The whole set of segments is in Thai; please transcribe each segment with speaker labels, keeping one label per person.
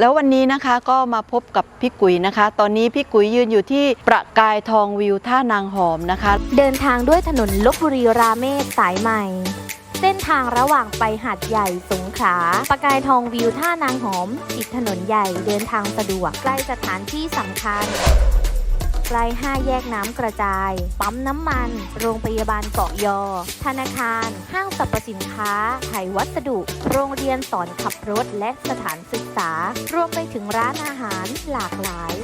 Speaker 1: แล้ววันนี้นะคะก็มาพบกับพี่กุยนะคะ ตอนนี้พี่กุยยืนอยู่ที่ประกายทองวิวท่านางหอมนะคะ
Speaker 2: เดินทางด้วยถนนลบบุรีราเมศสายใหม่ เส้นทางระหว่างไปหาดใหญ่สงขลาประกายทองวิวท่านางหอมติดถนนใหญ่เดินทางสะดวกใกล้สถานที่สำคัญ ใกล้ห้าแยกน้ำกระจาย ปั๊มน้ำมัน โรงพยาบาลเกาะยอ ธนาคาร ห้างสรรพสินค้าไขวัสดุ โรงเรียนสอนขับรถและสถานศึกษา รวมไปถึงร้านอาหารหลากหลาย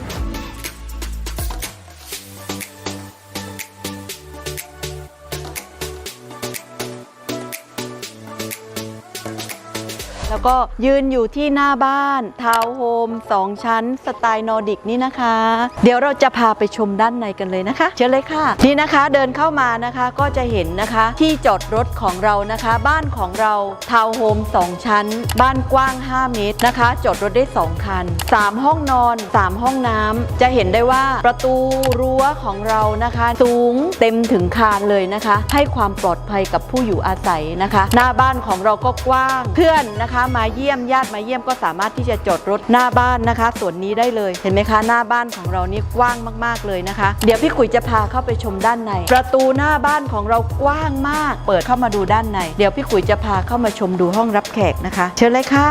Speaker 1: แล้วก็ยืนอยู่ที่หน้าบ้านทาวน์โฮมสองชั้น สไตล์นอร์ดิกนี่นะคะ เดี๋ยวเราจะพาไปชมด้านในกันเลยนะคะ เชิญเลยค่ะ นี่นะคะเดินเข้ามานะคะก็จะเห็นนะคะที่จอดรถของเรานะคะ บ้านของเราทาวน์โฮมสองชั้น บ้านกว้าง 5 เมตรนะคะ จอดรถได้ 2 คัน 3 ห้องนอน 3 ห้องน้ำจะเห็นได้ว่าประตูรั้วของเรานะคะ สูงเต็มถึงคานเลยนะคะ ให้ความปลอดภัยกับผู้อยู่อาศัยนะคะ หน้าบ้านของเราก็กว้างเพื่อนนะคะมาเยี่ยมญาติมาเยี่ยมก็สามารถที่จะจอดรถหน้าบ้านนะคะส่วนนี้ได้เลยเห็นไหมคะ หน้าบ้านของเรานี่กว้างมาก ๆเลยนะคะ เดี๋ยวพี่กุยจะพาเข้าไปชมด้านใน ประตูหน้าบ้านของเรากว้างมาก เปิดเข้ามาดูด้านใน เดี๋ยวพี่กุยจะพาเข้ามาชมดูห้องรับแขกนะคะ เชิญเลยค่ะ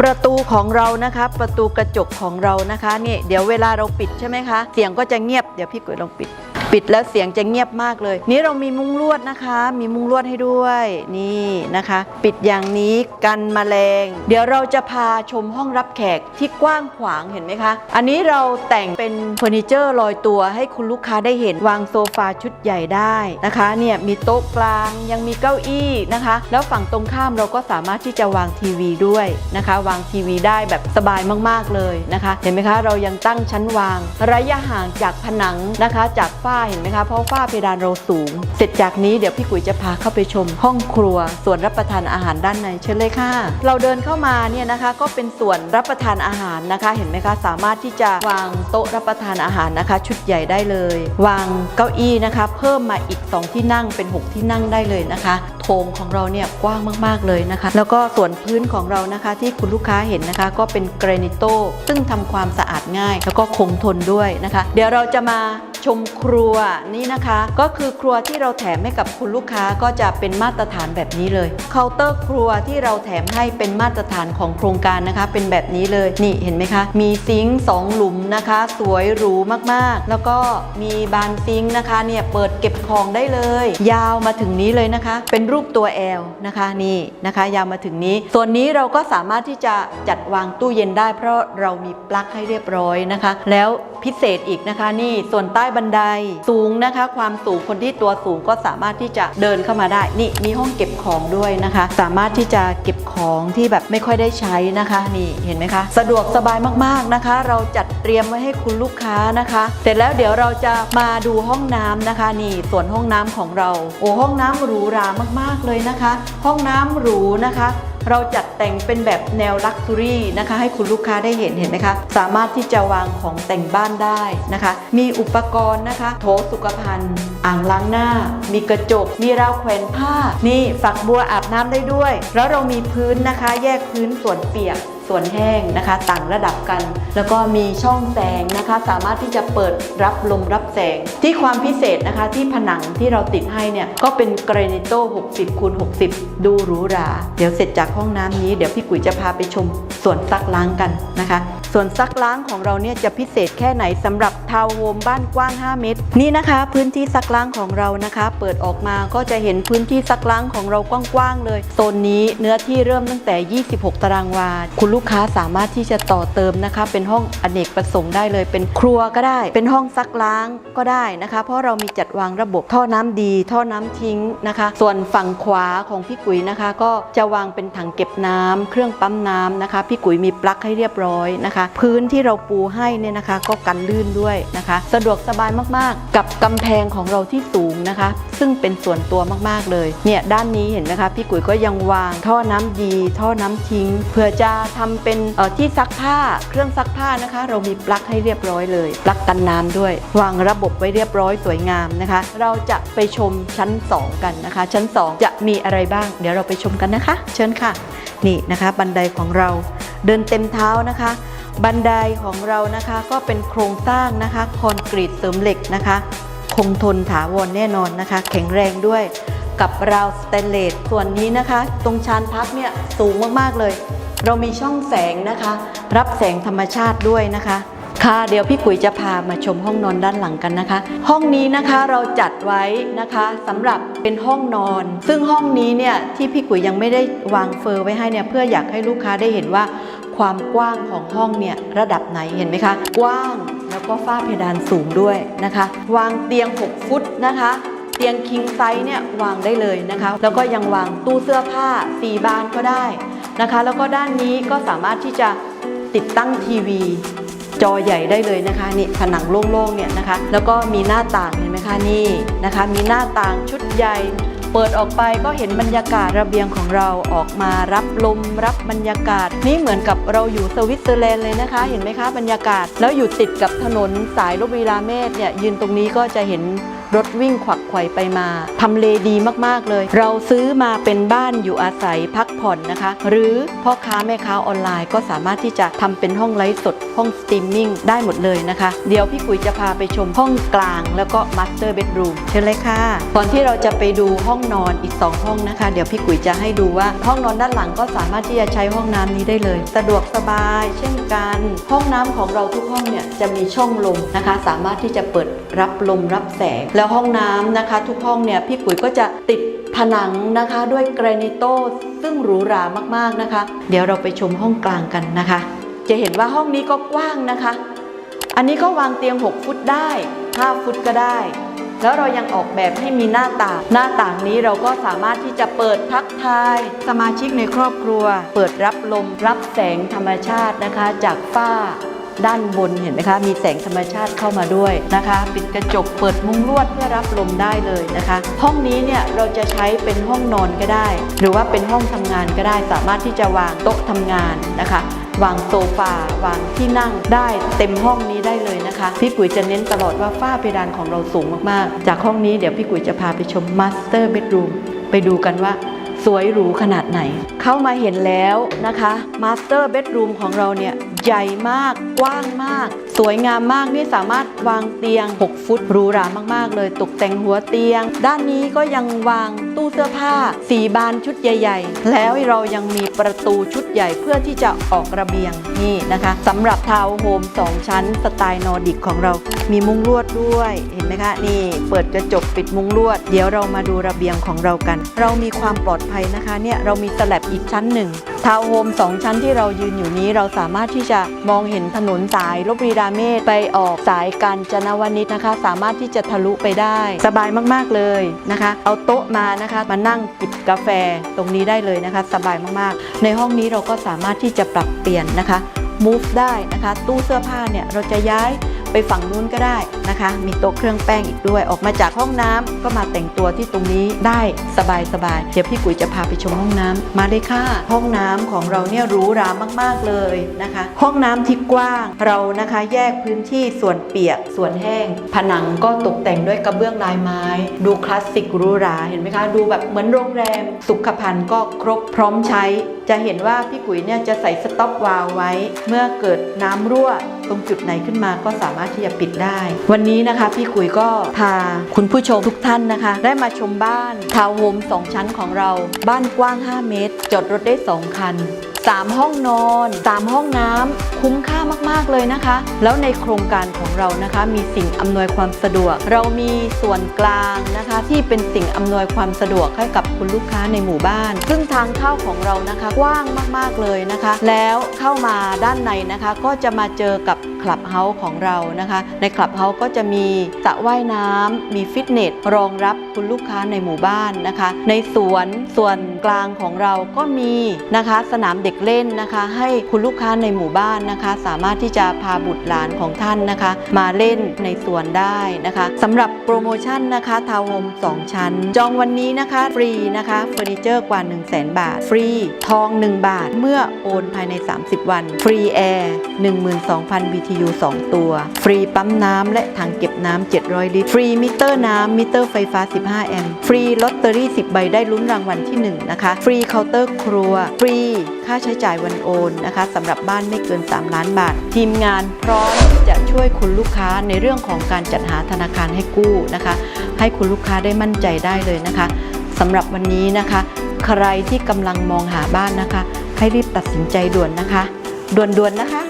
Speaker 1: ประตูของเรานะคะ ประตูกระจกของเรานะคะนี่เดี๋ยวเวลาเราปิดใช่ไหมคะ เสียงก็จะเงียบเดี๋ยวพี่กุยลองปิด ปิดแล้วเสียงจะเงียบมากเลย นี่เรามีมุ้งลวดนะคะ มีมุ้งลวดให้ด้วยนี่นะคะ ปิดอย่างนี้กันแมลง เดี๋ยวเราจะพาชมห้องรับแขกที่กว้างขวางเห็นไหมคะ อันนี้เราแต่งเป็นเฟอร์นิเจอร์ลอยตัวให้คุณลูกค้าได้เห็นวางโซฟาชุดใหญ่ได้นะคะเนี่ยมีโต๊ะกลางยังมีเก้าอี้นะคะ แล้วฝั่งตรงข้ามเราก็สามารถที่จะวางทีวีด้วยนะคะ วางทีวีได้แบบสบายมากๆเลยนะคะ เห็นไหมคะเรายังตั้งชั้นวาง ระยะห่างจากผนังนะคะจากฝ้าเห็นไหมคะเพราะฝ้าเพดานเราสูง เสร็จจากนี้เดี๋ยวพี่กุ๋ยจะพาเข้าไปชมห้องครัว ส่วนรับประทานอาหารด้านในเชิญเลยค่ะ เราเดินเข้ามาเนี่ยนะคะก็เป็นส่วนรับประทานอาหารนะคะ เห็นไหมคะสามารถที่จะวางโต๊ะรับประทานอาหารนะคะ ชุดใหญ่ได้เลย วางเก้าอี้นะคะ เพิ่มมาอีก 2 ที่นั่งเป็น 6 ที่นั่งได้เลยนะคะโถงของเราเนี่ยกว้างมากๆเลยนะคะ แล้วก็ส่วนพื้นของเรานะคะที่คุณลูกค้าเห็นนะคะ ก็เป็นเกรนิโตซึ่งทำความสะอาดง่าย แล้วก็คงทนด้วยนะคะ เดี๋ยวเราจะมา ชมครัวนี่นะคะ ก็คือครัวที่เราแถมให้กับคุณลูกค้าก็จะเป็นมาตรฐานแบบนี้เลยเคาน์เตอร์ครัวที่เราแถมให้เป็นมาตรฐานของโครงการนะคะ เป็นแบบนี้เลยนี่เห็นไหมคะ มีซิงค์สองหลุมนะคะ สวยหรูมากๆ แล้วก็มีบานซิงค์นะคะเนี่ยเปิดเก็บของได้เลย ยาวมาถึงนี้เลยนะคะ เป็นรูปตัว L นะคะนี่นะคะ ยาวมาถึงนี้ ส่วนนี้เราก็สามารถที่จะจัดวางตู้เย็นได้ เพราะเรามีปลั๊กให้เรียบร้อยนะคะ แล้ว พิเศษอีกนะคะ นี่ส่วนใต้บันไดสูงนะคะ ความสูงคนที่ตัวสูงก็สามารถที่จะเดินเข้ามาได้ นี่มีห้องเก็บของด้วยนะคะ สามารถที่จะเก็บของที่แบบไม่ค่อยได้ใช้นะคะ นี่เห็นไหมคะ สะดวกสบายมากๆนะคะ เราจัดเตรียมไว้ให้คุณลูกค้านะคะ เสร็จแล้วเดี๋ยวเราจะมาดูห้องน้ำนะคะ นี่ส่วนห้องน้ำของเรา โอ้ห้องน้ำหรูหรามากๆเลยนะคะ ห้องน้ำหรูนะคะ เราจัดแต่งเป็นแบบแนวลักซ์รี่นะคะ ให้คุณลูกค้าได้เห็นเห็นไหมคะ สามารถที่จะวางของแต่งบ้านได้นะคะ มีอุปกรณ์นะคะ โถสุขภัณฑ์ อ่างล้างหน้า มีกระจก มีราวแขวนผ้า นี่ฝักบัวอาบน้ำได้ด้วย แล้วเรามีพื้นนะคะ แยกพื้นส่วนเปียก ส่วนแห้งนะคะ ต่างระดับกัน แล้วก็มีช่องแสงนะคะ สามารถที่จะเปิดรับลมรับแสง ที่ความพิเศษนะคะที่ผนังที่เราติดให้เนี่ยก็เป็นเกรนิโต้60คูณ60 ดูหรูหราเดี๋ยวเสร็จจากห้องน้ำนี้เดี๋ยวพี่กุ๋ยจะพาไปชมส่วนซักล้างกันนะคะส่วนซักล้างของเราเนี่ยจะพิเศษแค่ไหนสำหรับทาวน์โฮมบ้านกว้าง 5 เมตร นี่นะคะ พื้นที่ซักล้างของเรานะคะ เปิดออกมาก็จะเห็นพื้นที่ซักล้างของเรากว้างๆเลยโซนนี้เนื้อที่เริ่มตั้งแต่ 26 ตารางวาคุณลูกูกค้าสามารถที่จะต่อเติมนะคะ เป็นห้องอเนกประสงค์ได้เลย เป็นครัวก็ได้ เป็นห้องซักล้างก็ได้นะคะ เพราะเรามีจัดวางระบบท่อน้ำดี ท่อน้ำทิ้งนะคะ ส่วนฝั่งขวาของพี่กุ๋ยนะคะ ก็จะวางเป็นถังเก็บน้ำเครื่องปั๊มน้ำนะคะ พี่กุ๋ยมีปลั๊กให้เรียบร้อยนะคะ พื้นที่เราปูให้เนี่ยนะคะ ก็กันลื่นด้วยนะคะ สะดวกสบายมากๆ กับกำแพงของเราที่สูงนะคะ ซึ่งเป็นส่วนตัวมากๆเลยเนี่ยด้านนี้เห็นไหมคะ พี่กุ๋ยก็ยังวางท่อน้ำดี ท่อน้ำทิ้ง เพื่อจะทำเป็นที่ซักผ้าเครื่องซักผ้านะคะ เรามีปลั๊กให้เรียบร้อยเลยปลั๊กกันน้ำด้วย วางระบบไว้เรียบร้อยสวยงามนะคะ เราจะไปชมชั้น 2 กันนะคะ ชั้น 2 จะมีอะไรบ้าง เดี๋ยวเราไปชมกันนะคะ เชิญค่ะ นี่นะคะ บันไดของเราเดินเต็มเท้านะคะ บันไดของเรานะคะก็เป็นโครงสร้างนะคะ คอนกรีตเสริมเหล็กนะคะ คงทนถาวรแน่นอนนะคะ แข็งแรงด้วย กับราวสเตนเลสส่วนนี้นะคะ ตรงชานพักเนี่ยสูงมากๆเลย เรามีช่องแสงนะคะ รับแสงธรรมชาติด้วยนะคะค่ะเดี๋ยวพี่กุ๋ยจะพามาชมห้องนอนด้านหลังกันนะคะ ห้องนี้นะคะเราจัดไว้นะคะสำหรับเป็นห้องนอน ซึ่งห้องนี้เนี่ยที่พี่กุ๋ยยังไม่ได้วางเฟอร์ไว้ให้เนี่ยเพื่ออยากให้ลูกค้าได้เห็นว่า ความกว้างของห้องเนี่ยระดับไหนเห็นไหมคะ กว้างแล้วก็ฝ้าเพดานสูงด้วยนะคะ วางเตียง 6 ฟุตนะคะ ตียงคิงไซส์เนี่ยวางได้เลยนะคะ แล้วก็ยังวางตู้เสื้อผ้า4บานก็ได้นะคะ แล้วก็ด้านนี้ก็สามารถที่จะติดตั้งทีวีจอใหญ่ได้เลยนะคะนี่ผนังโล่งๆเนี่ยนะคะ แล้วก็มีหน้าต่างเห็นไหมคะนี่นะคะ มีหน้าต่างชุดใหญ่ เปิดออกไปก็เห็นบรรยากาศระเบียงของเราออกมารับลมรับบรรยากาศ นี่เหมือนกับเราอยู่สวิตเซอร์แลนด์เลยนะคะ เห็นไหมคะบรรยากาศแล้วอยู่ติดกับถนนสายลบบุรีราเมศเนี่ยยืนตรงนี้ก็จะเห็น รถวิ่งขวักไขว่ไปมาทำเลดีมากๆเลย เราซื้อมาเป็นบ้านอยู่อาศัยพักผ่อนนะคะ หรือพ่อค้าแม่ค้าออนไลน์ก็สามารถที่จะทำเป็นห้องไลฟ์สด ห้องสตรีมมิ่งได้หมดเลยนะคะ เดี๋ยวพี่กุยจะพาไปชมห้องกลาง แล้วก็มาสเตอร์เบดรูมเชิญเลยค่ะก่อนที่เราจะไปดูห้องนอนอีก 2 ห้องนะคะ เดี๋ยวพี่กุยจะให้ดูว่าห้องนอนด้านหลังก็สามารถที่จะใช้ห้องน้ำนี้ได้เลย สะดวกสบาย เช่นกัน ห้องน้ำของเราทุกห้องเนี่ยจะมีช่องลมนะคะ สามารถที่จะเปิดรับลมรับแสงแล้วห้องน้ำนะคะ ทุกห้องเนี่ยพี่กุยก็จะติดผนังนะคะด้วยแกรนิโตซึ่งหรูหรามากๆนะคะ เดี๋ยวเราไปชมห้องกลางกันนะคะ จะเห็นว่าห้องนี้ก็กว้างนะคะ อันนี้ก็วางเตียง 6 ฟุตได้ 5 ฟุตก็ได้ แล้วเรายังออกแบบให้มีหน้าต่าง หน้าต่างนี้เราก็สามารถที่จะเปิดทักทาย สมาชิกในครอบครัว เปิดรับลมรับแสงธรรมชาตินะคะ จากฝ้า ด้านบนเห็นไหมคะ มีแสงธรรมชาติเข้ามาด้วยนะคะ ปิดกระจกเปิดมุ้งลวดเพื่อรับลมได้เลยนะคะ ห้องนี้เนี่ยเราจะใช้เป็นห้องนอนก็ได้ หรือว่าเป็นห้องทำงานก็ได้สามารถที่จะวางโต๊ะทำงานนะคะวางโซฟาวางที่นั่งได้เต็มห้องนี้ได้เลยนะคะ พี่กุ๋ยจะเน้นตลอดว่าฝ้าเพดานของเราสูงมากๆ จากห้องนี้เดี๋ยวพี่กุ๋ยจะพาไปชมมาสเตอร์เบดรูมไปดูกันว่าสวยหรูขนาดไหน เข้ามาเห็นแล้วนะคะมาสเตอร์เบดรูมของเราเนี่ยใหญ่มาก กว้างมาก สวยงามมากนี่สามารถวางเตียง 6 ฟุตหรูหรามาก ๆ เลย ตกแต่งหัวเตียง ด้านนี้ก็ยังวางตู้เสื้อผ้าสีบานชุดใหญ่ ๆ แล้วเรายังมีประตูชุดใหญ่เพื่อที่จะออกระเบียงนี่นะคะสำหรับทาวน์โฮม2 ชั้น สไตล์นอร์ดิกของเรา มีมุ้งลวดด้วยเห็นไหมคะนี่เปิดกระจกปิดมุ้งลวด เดี๋ยวเรามาดูระเบียงของเรากัน เรามีความปลอดภัยนะคะเนี่ยเรามีสแลบอีกชั้นหนึ่งทาวน์โฮม2ชั้นที่เรายืนอยู่นี้เราสามารถที่จะมองเห็นถนนสายลบบุรีราเมศไปออกสายกาญจนวนิชนะคะ สามารถที่จะทะลุไปได้ สบายมากๆเลยนะคะ เอาโต๊ะมานะคะมานั่งจิบกาแฟตรงนี้ได้เลยนะคะ สบายมากๆ ในห้องนี้เราก็สามารถที่จะปรับเปลี่ยนนะคะ move ได้นะคะ ตู้เสื้อผ้าเนี่ยเราจะย้าย ไปฝั่งนู้นก็ได้นะคะ มีโต๊ะเครื่องแป้งอีกด้วย ออกมาจากห้องน้ำก็มาแต่งตัวที่ตรงนี้ได้สบายสบายๆเดี๋ยวพี่กุ๋ยจะพาไปชมห้องน้ำมาเลยค่ะ ห้องน้ำของเราเนี่ยหรูหรามาก ๆเลยนะคะ ห้องน้ำที่กว้างเรานะคะแยกพื้นที่ส่วนเปียกส่วนแห้ง ผนังก็ตกแต่งด้วยกระเบื้องลายไม้ ดูคลาสสิกหรูหราเห็นไหมคะ ดูแบบเหมือนโรงแรมสุขภัณฑ์ก็ครบพร้อมใช้ จะเห็นว่าพี่กุ๋ยเนี่ยจะใส่สต็อปวาล์วไว้ เมื่อเกิดน้ำรั่วตรงจุดไหนขึ้นมาก็สามารถที่จะปิดได้ วันนี้นะคะ พี่กุ๋ยก็พาคุณผู้ชมทุกท่านนะคะ ได้มาชมบ้านทาวน์โฮม2ชั้นของเรา บ้านกว้าง 5 เมตร จอดรถได้ 2 คัน 3 ห้องนอน 3 ห้องน้ำคุ้มค่ามากๆเลยนะคะ แล้วในโครงการของเรานะคะมีสิ่งอำนวยความสะดวก เรามีส่วนกลางนะคะ ที่เป็นสิ่งอำนวยความสะดวกให้กับคุณลูกค้าในหมู่บ้าน ซึ่งทางเข้าของเรานะคะกว้างมากๆเลยนะคะ แล้วเข้ามาด้านในนะคะก็จะมาเจอกับคลับเฮาส์ของเรานะคะ ในคลับเฮาส์ก็จะมีสระว่ายน้ำมีฟิตเนสรองรับคุณลูกค้าในหมู่บ้านนะคะ ในสวนส่วนกลางของเราก็มีนะคะ สนามเด็กเล่นนะคะ ให้คุณลูกค้าในหมู่บ้านนะคะ สามารถที่จะพาบุตรหลานของท่านนะคะ มาเล่นในสวนได้นะคะสำหรับโปรโมชั่นนะคะทาวน์โฮม2 ชั้น จองวันนี้นะคะฟรีนะคะเฟอร์นิเจอร์กว่า 1 0 0 0 0แบาท ฟรี ทอง 1 บาทเมื่อโอนภายใน 30 วัน ฟรีแอร์12,000 BT BTU 2 ตัว ฟรีปั๊มน้ำและถังเก็บน้ำ 700 ลิตร ฟรีมิเตอร์น้ำมิเตอร์ไฟฟ้า 15 แอมป์ ฟรีลอตเตอรี่ 10 ใบได้ลุ้นรางวัลที่ 1 นะคะ ฟรีเคาน์เตอร์ครัว ฟรีค่าใช้จ่ายวันโอนนะคะสำหรับบ้านไม่เกิน 3 ล้านบาท ทีมงานพร้อมที่จะช่วยคุณลูกค้าในเรื่องของการจัดหาธนาคารให้กู้นะคะ ให้คุณลูกค้าได้มั่นใจได้เลยนะคะสำหรับวันนี้นะคะ ใครที่กำลังมองหาบ้านนะคะ ให้รีบตัดสินใจด่วนนะคะ ด่วนๆนะคะ